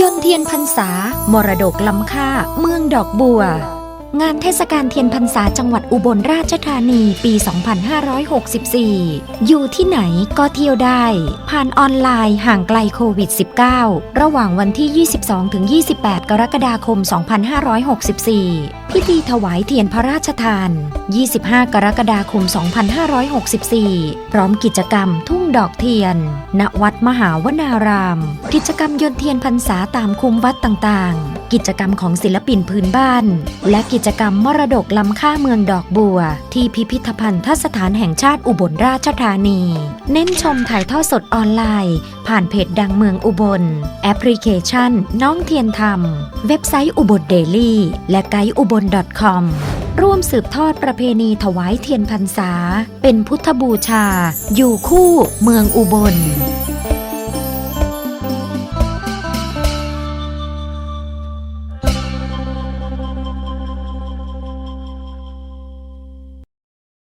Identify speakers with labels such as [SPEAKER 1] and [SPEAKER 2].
[SPEAKER 1] ยนเทียนพรรษามรดกล้ำค่าเมืองดอกบัว งานเทศกาลเทียนพรรษาจังหวัดอุบลราชธานีปี 2564 อยู่ที่ไหนก็เที่ยวได้ ผ่านออนไลน์ห่างไกลโควิด -19 ระหว่างวันที่ 22-28 กรกฎาคม 2564 พิธีถวายเทียนพระราชทาน 25 กรกฎาคม 2564 พร้อมกิจกรรมทุ่งดอกเทียน ณ วัดมหาวนาราม กิจกรรมยนเทียนพรรษาตามคุ้มวัดต่างๆ กิจกรรมของศิลปินพื้นบ้าน และกิจกรรมมรดกล้ำค่าเมืองดอกบัว ที่พิพิธภัณฑสถานแห่งชาติอุบลราชธานี เน้นชมถ่ายทอดสดออนไลน์ ผ่านเพจดังเมืองอุบล แอปพลิเคชัน น้องเทียนธรรม เว็บไซต์อุบลเดลี่และไกด์อุบล .com ร่วมสืบทอดประเพณีถวายเทียนพรรษา เป็นพุทธบูชา อยู่คู่เมืองอุบล